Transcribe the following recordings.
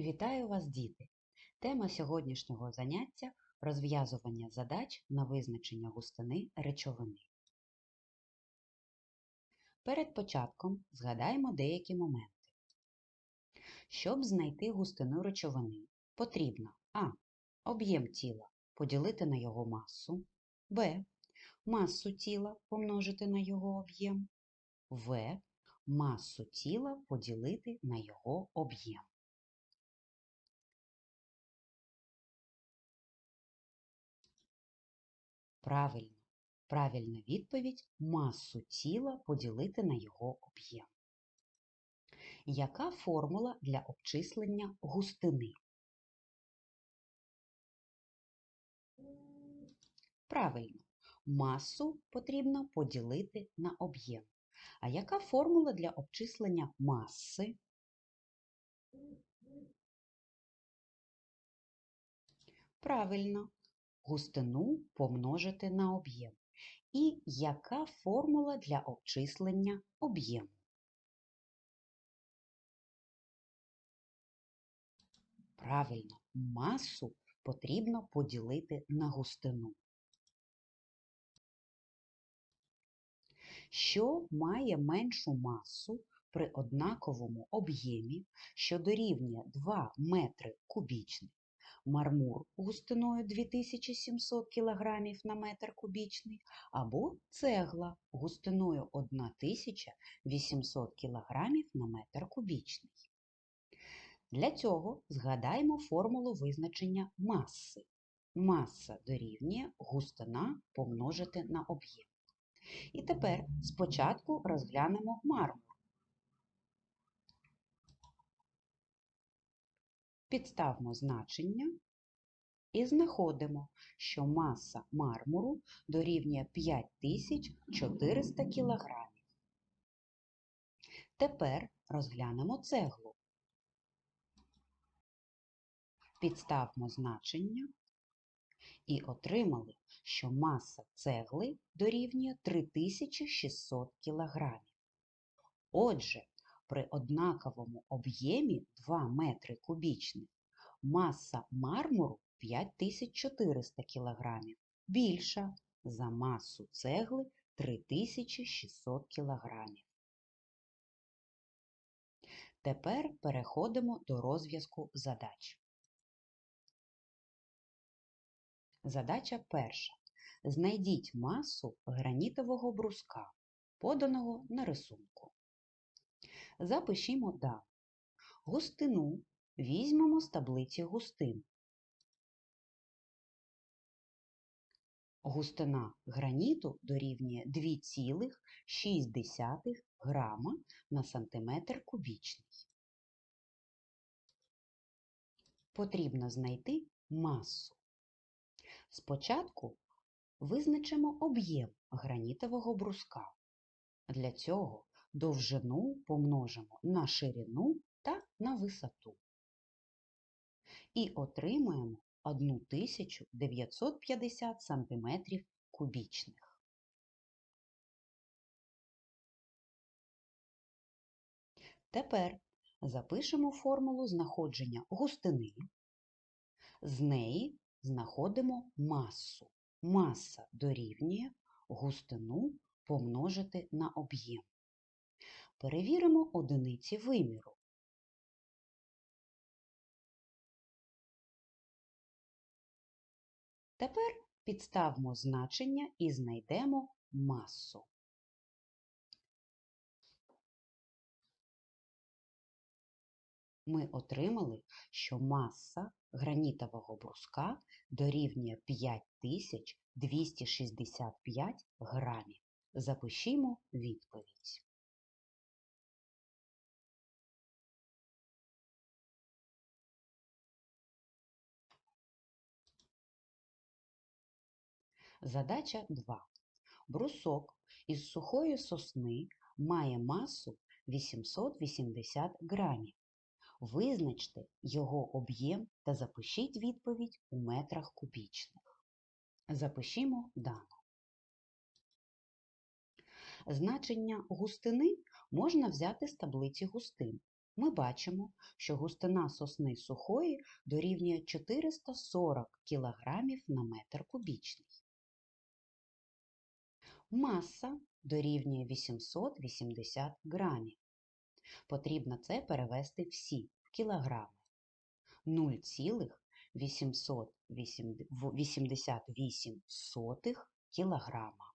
Вітаю вас, діти! Тема сьогоднішнього заняття розв'язування задач на визначення густини речовини. Перед початком згадаємо деякі моменти. Щоб знайти густину речовини, потрібно а. Об'єм тіла поділити на його масу, б. Масу тіла помножити на його об'єм, в. Масу тіла поділити на його об'єм. Правильно. Правильна відповідь масу тіла поділити на його об'єм. Яка формула для обчислення густини? Правильно. Масу потрібно поділити на об'єм. А яка формула для обчислення маси? Правильно. Густину помножити на об'єм. І яка формула для обчислення об'єму? Правильно, масу потрібно поділити на густину. Що має меншу масу при однаковому об'ємі, що дорівнює 2 метри кубічних? Мармур густиною 2700 кг на метр кубічний або цегла густиною 1800 кг на метр кубічний. Для цього згадаємо формулу визначення маси. Маса дорівнює густина помножити на об'єм. І тепер спочатку розглянемо мармур. Підставмо значення і знаходимо, що маса мармуру дорівнює 5400 кг. Тепер розглянемо цеглу. Підставмо значення і отримали, що маса цегли дорівнює 3600 кг. Отже, при однаковому об'ємі 2 метри кубічних маса мармуру 5400 кг більша за масу цегли 3600 кг. Тепер переходимо до розв'язку задач. Задача перша. Знайдіть масу гранітового бруска, поданого на рисунку. Запишімо дані. Густину візьмемо з таблиці густин. Густина граніту дорівнює 2,6 грама на сантиметр кубічний. Потрібно знайти масу. Спочатку визначимо об'єм гранітового бруска. Для цього довжину помножимо на ширину та на висоту. І отримуємо 1950 см кубічних. Тепер запишемо формулу знаходження густини. З неї знаходимо масу. Маса дорівнює густину помножити на об'єм. Перевіримо одиниці виміру. Тепер підставмо значення і знайдемо масу. Ми отримали, що маса гранітового бруска дорівнює 5265 грамів. Запишімо відповідь. Задача 2. Брусок із сухої сосни має масу 880 грамів. Визначте його об'єм та запишіть відповідь у метрах кубічних. Запишімо дану. Значення густини можна взяти з таблиці густин. ми бачимо, що густина сосни сухої дорівнює 440 кг на метр кубічний. Маса дорівнює 880 грамів. Потрібно це перевести всі в кілограми. 0,888 кілограма.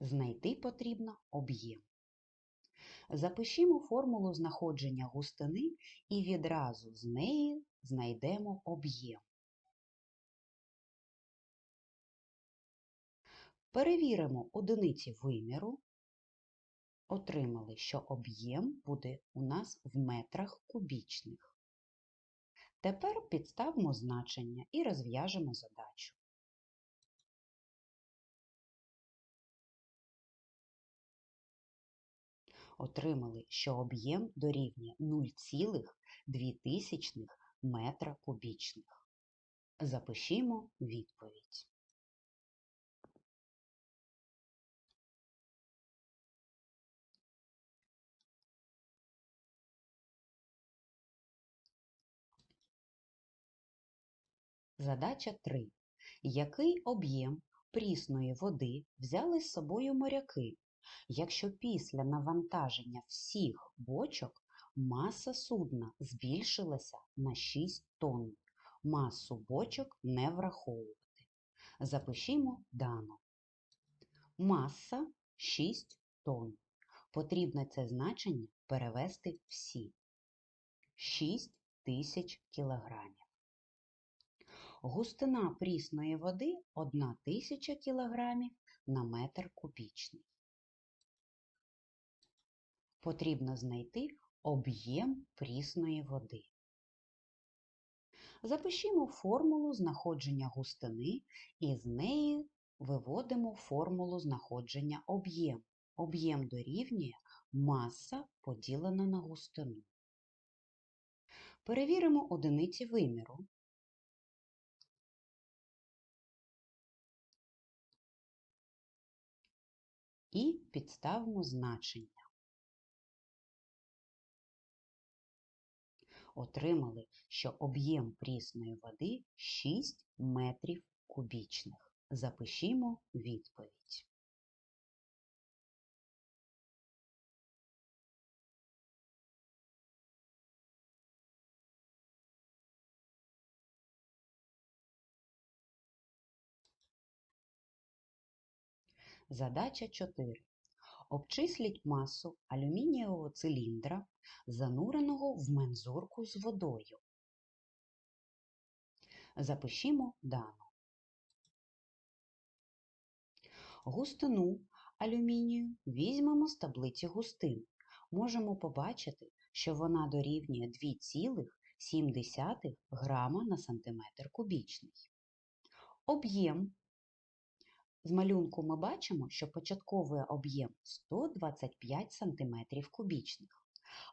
Знайти потрібно об'єм. Запишімо формулу знаходження густини і відразу з неї знайдемо об'єм. Перевіримо одиниці виміру. Отримали, що об'єм буде у нас в метрах кубічних. Тепер підставимо значення і розв'яжемо задачу. Отримали, що об'єм дорівнює 0,2 метра кубічних. Запишімо відповідь. Задача 3. Який об'єм прісної води взяли з собою моряки, якщо після навантаження всіх бочок маса судна збільшилася на 6 тонн? Масу бочок не враховувати. Запишімо дано. Маса 6 тонн. Потрібно це значення перевести всі. 6 тисяч кілограмів. Густина прісної води 1000 кг на метр кубічний. Потрібно знайти об'єм прісної води. Запишімо формулу знаходження густини і з неї виводимо формулу знаходження об'єм. Об'єм дорівнює маса поділена на густину. Перевіримо одиниці виміру. І підставимо значення. Отримали, що об'єм прісної води 6 метрів кубічних. Запишімо відповідь. Задача 4. Обчисліть масу алюмінієвого циліндра, зануреного в мензурку з водою. Запишімо дану. Густину алюмінію візьмемо з таблиці густин. Можемо побачити, що вона дорівнює 2,7 грама на сантиметр кубічний. Об'єм з малюнку ми бачимо, що початковий об'єм 125 см кубічних.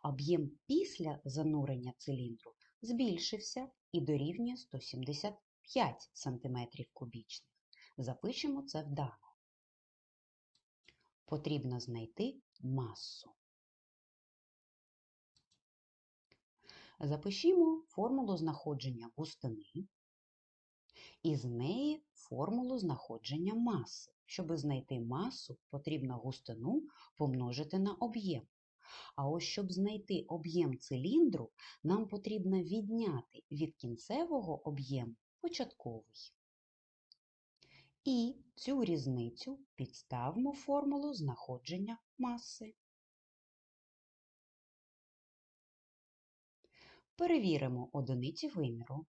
Об'єм після занурення циліндру збільшився і дорівнює 175 см кубічних. Запишемо це вдано. Потрібно знайти масу. Запишімо формулу знаходження густини і з неї формулу знаходження маси. Щоб знайти масу, потрібно густину помножити на об'єм. А ось щоб знайти об'єм циліндру, нам потрібно відняти від кінцевого об'єму початковий. І цю різницю підставимо формулу знаходження маси. Перевіримо одиниці виміру.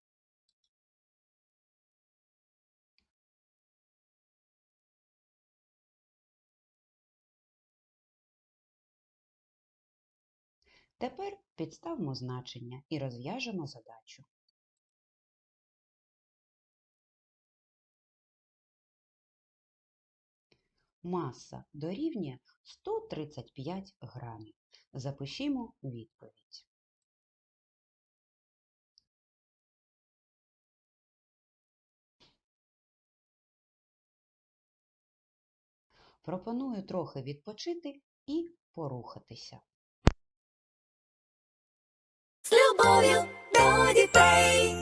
Тепер підставмо значення і розв'яжемо задачу. Маса дорівнює 135 грамів. Запишімо відповідь. Пропоную трохи відпочити і порухатися. Любов'ю до дітей.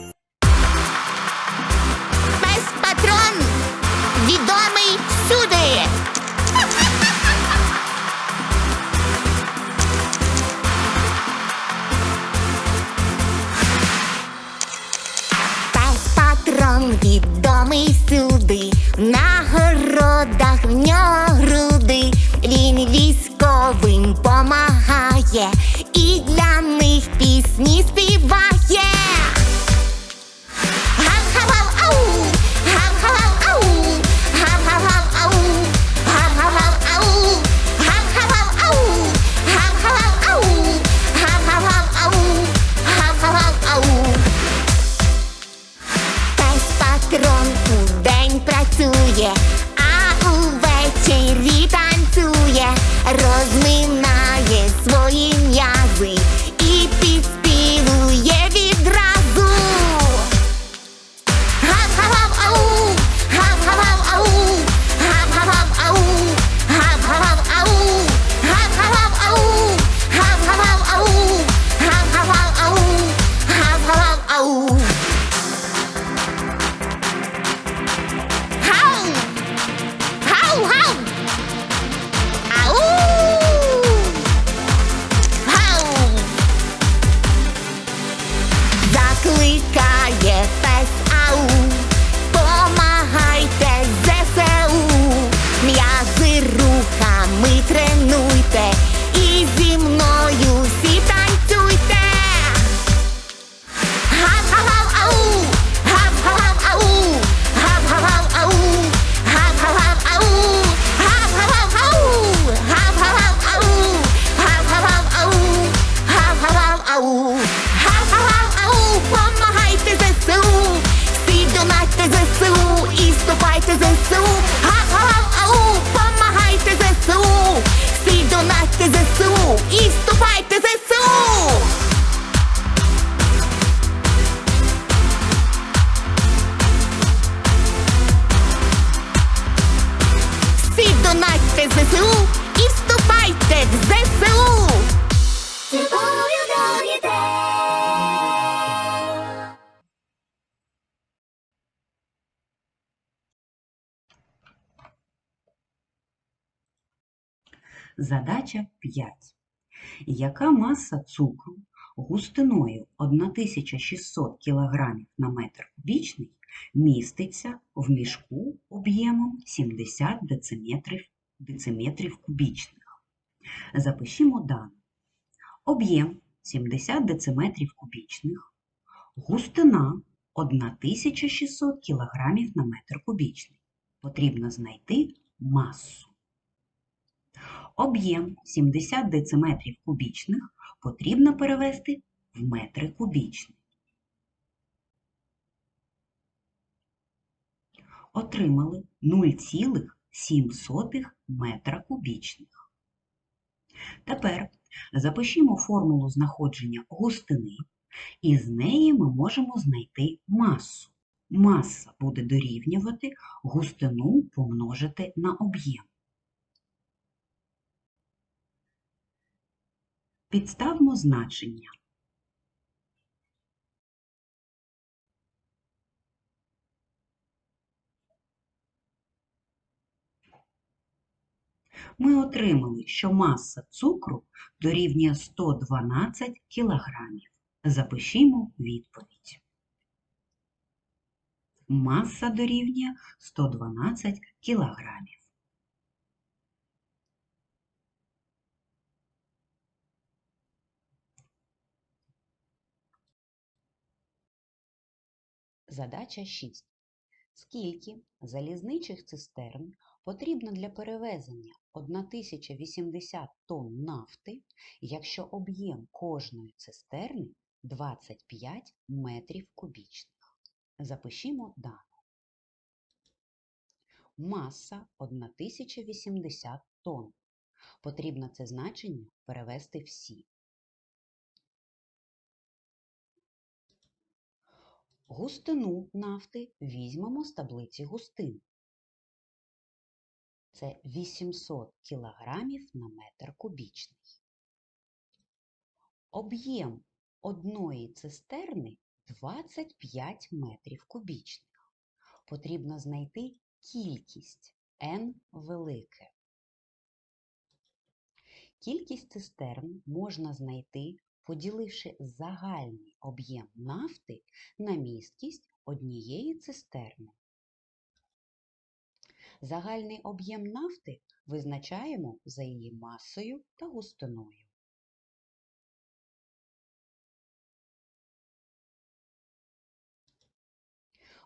Пес патрон відомий всюди. Пес патрон відомий всюди. На городах в нього груди. Він військовим помагає і для них пісні ЗСУ і вступайте в ЗСУ! Задача 5. Яка маса цукру густиною 1600 кг на метр кубічний міститься в мішку об'ємом 70 дециметрів, дециметрів кубічних? Запишімо дані. Об'єм 70 дециметрів кубічних, густина 1600 кг на метр кубічний. Потрібно знайти масу. Об'єм 70 дециметрів кубічних потрібно перевести в метри кубічні. Отримали 0,7 метра кубічних. Тепер запишімо формулу знаходження густини, і з неї ми можемо знайти масу. Маса буде дорівнювати густину помножити на об'єм. Підставмо значення. Ми отримали, що маса цукру дорівнює 112 кг. Запишімо відповідь. Маса дорівнює 112 кг. Задача 6. Скільки залізничих цистерн потрібно для перевезення 1080 тонн нафти, якщо об'єм кожної цистерни 25 метрів кубічних? Запишімо дані. Маса 1080 тонн. Потрібно це значення перевести всі. Густину нафти візьмемо з таблиці густин. Це 800 кг на метр кубічний. Об'єм одної цистерни 25 метрів кубічних. Потрібно знайти кількість n велике. Кількість цистерн можна знайти, поділивши загальний об'єм нафти на місткість однієї цистерни. Загальний об'єм нафти визначаємо за її масою та густиною.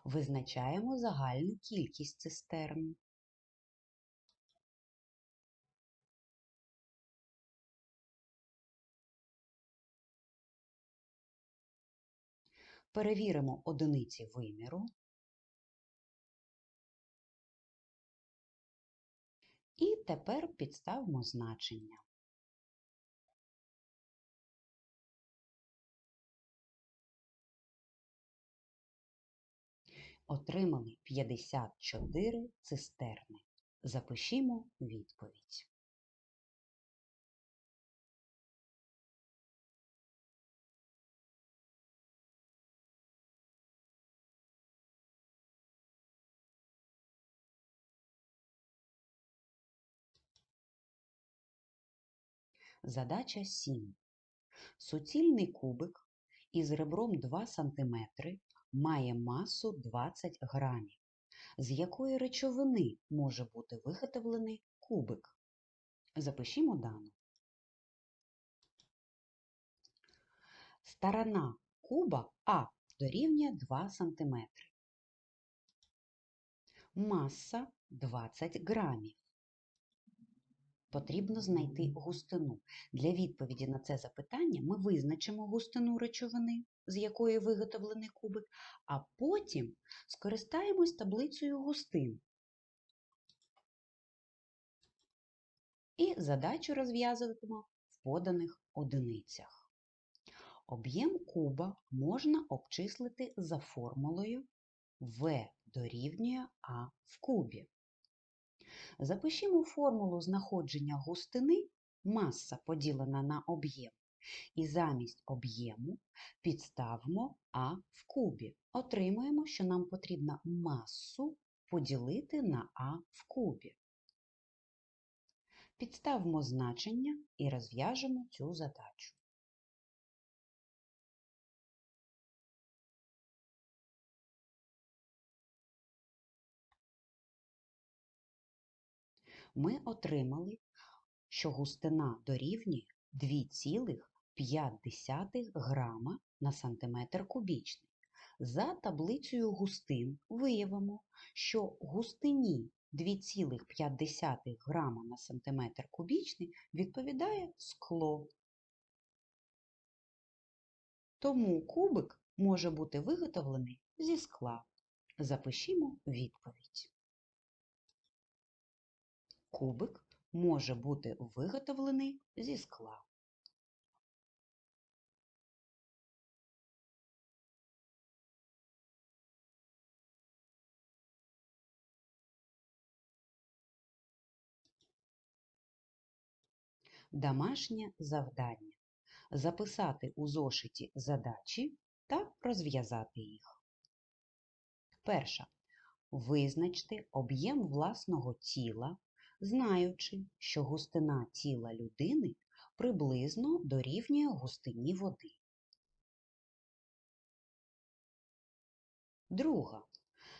Визначаємо загальну кількість цистерн. Перевіримо одиниці виміру. І тепер підставимо значення. Отримали 54 цистерни. Запишімо відповідь. Задача 7. Суцільний кубик із ребром 2 см має масу 20 грамів. З якої речовини може бути виготовлений кубик? Запишімо дану. Сторона куба А дорівнює 2 см. Маса 20 грамів. Потрібно знайти густину. Для відповіді на це запитання ми визначимо густину речовини, з якої виготовлений кубик, а потім скористаємось таблицею густин. І задачу розв'язуватимемо в поданих одиницях. Об'єм куба можна обчислити за формулою В дорівнює А в кубі. Запишімо формулу знаходження густини маса поділена на об'єм. І замість об'єму підставимо А в кубі. Отримуємо, що нам потрібно масу поділити на А в кубі. Підставимо значення і розв'яжемо цю задачу. Ми отримали, що густина дорівнює 2,5 грама на сантиметр кубічний. За таблицею густин виявимо, що густині 2,5 грама на сантиметр кубічний відповідає скло. Тому кубик може бути виготовлений зі скла. Запишімо відповідь. Кубик може бути виготовлений зі скла. Домашнє завдання. Записати у зошиті задачі та розв'язати їх. Перша. Визначте об'єм власного тіла, знаючи, що густина тіла людини приблизно дорівнює густині води. Друга.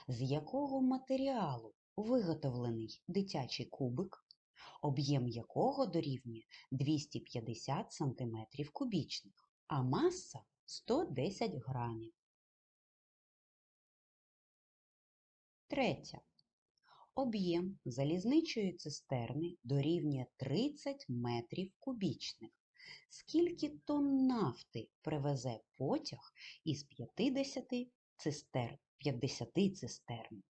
З якого матеріалу виготовлений дитячий кубик, об'єм якого дорівнює 250 см кубічних, а маса 110 грамів. Третя. Об'єм залізничої цистерни дорівнює 30 метрів кубічних. Скільки тонн нафти привезе потяг із 50 цистерн? 50 цистерн?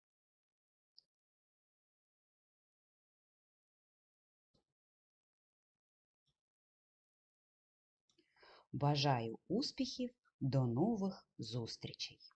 Бажаю успіхів, до нових зустрічей!